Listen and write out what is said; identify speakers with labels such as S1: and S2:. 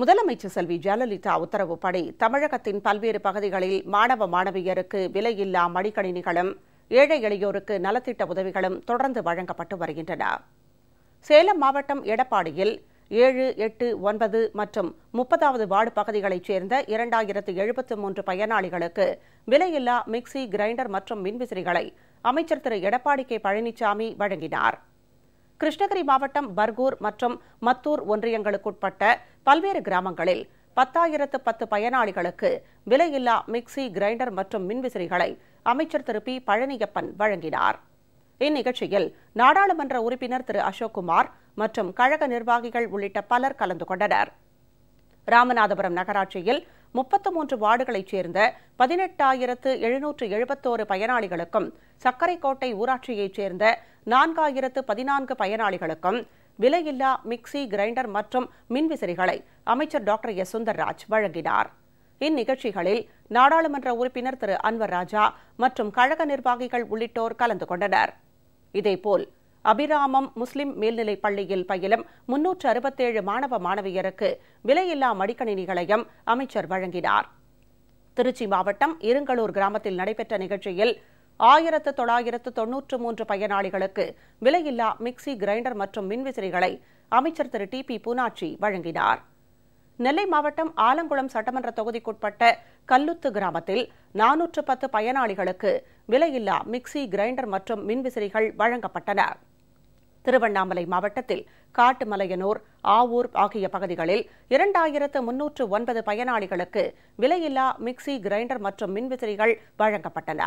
S1: முதலமைச்சர் செல்வி ஜெயலலிதா உத்தரவுப்படி தமிழகத்தின் பல்வேறு பகுதிகளில் மாணவ மாணவியருக்கு விலையில்லா மடிக்கணினிகளும் ஏழை எளியோருக்கு நலத்திட்ட உதவிகளும் தொடர்ந்து வழங்கப்பட்டு வருகின்றன. சேலம் மாவட்டம் எடப்பாடியில் ஏழு எட்டு ஒன்பது மற்றும் முப்பதாவது வார்டு பகுதிகளைச் சேர்ந்த இரண்டாயிரத்து எழுபத்து மூன்று பயனாளிகளுக்கு விலையில்லா மிக்சி கிரைண்டர் மற்றும் மின்விசிறிகளை அமைச்சர் திரு எடப்பாடி கே பழனிசாமி வழங்கினார். கிருஷ்ணகிரி மாவட்டம் பர்கூர் மற்றும் மத்தூர் ஒன்றியங்களுக்குட்பட்ட பல்வேறு கிராமங்களில் பத்தாயிரத்து பத்து பயனாளிகளுக்கு விலையில்லா மிக்சி கிரைண்டர் மற்றும் மின்விசிறிகளை அமைச்சர் திரு பி பழனியப்பன் வழங்கினார். இந்நிகழ்ச்சியில் நாடாளுமன்ற உறுப்பினர் திரு அசோக்குமார் மற்றும் கழக நிர்வாகிகள் உள்ளிட்ட பலர் கலந்து கொண்டனர். ராமநாதபுரம் நகராட்சியில் முப்பத்து மூன்று வார்டுகளைச் சேர்ந்த பதினெட்டாயிரத்து எழுநூற்று எழுபத்தோரு பயனாளிகளுக்கும் சர்க்கரைக்கோட்டை ஊராட்சியைச் சேர்ந்த நான்காயிரத்து பதினான்கு பயனாளிகளுக்கும் விலையில்லா மிக்சி கிரைண்டர் மற்றும் மின்விசிறிகளை அமைச்சர் டாக்டர் எஸ். சுந்தர்ராஜ் வழங்கினார். இந்நிகழ்ச்சிகளில் நாடாளுமன்ற உறுப்பினர் திரு. அன்வர் ராஜா மற்றும் கழக நிர்வாகிகள் உள்ளிட்டோர் கலந்து கொண்டனர். இதேபோல் அபிராமம் முஸ்லிம் மேல்நிலைப் பள்ளியில் பயிலும் முன்னூற்று அறுபத்தேழு மாணவ மாணவியருக்கு விலையில்லா மடிக்கணினிகளையும் அமைச்சர் வழங்கினார். திருச்சி மாவட்டம் இருங்கலூர் கிராமத்தில் நடைபெற்ற நிகழ்ச்சியில் ஆயிரத்து தொள்ளாயிரத்து தொன்னூற்று மூன்று பயனாளிகளுக்கு விலையில்லா மிக்சி கிரைண்டர் மற்றும் மின்விசிறிகளை அமைச்சர் திரு. டி. பி. பூனாட்சி வழங்கினார். நெல்லை மாவட்டம் ஆலங்குளம் சட்டமன்ற தொகுதிக்குட்பட்ட கல்லுத்து கிராமத்தில் நானூற்று பத்து பயனாளிகளுக்கு விலையில்லா மிக்சி கிரைண்டர் மற்றும் மின்விசிறிகள் வழங்கப்பட்டன. திருவண்ணாமலை மாவட்டத்தில் காட்டுமலையனூர் ஆவூர் ஆகிய பகுதிகளில் இரண்டாயிரத்து முன்னூற்று ஒன்பது பயனாளிகளுக்கு விலையில்லா மிக்சி கிரைண்டர் மற்றும் மின்விசிறிகள் வழங்கப்பட்டன.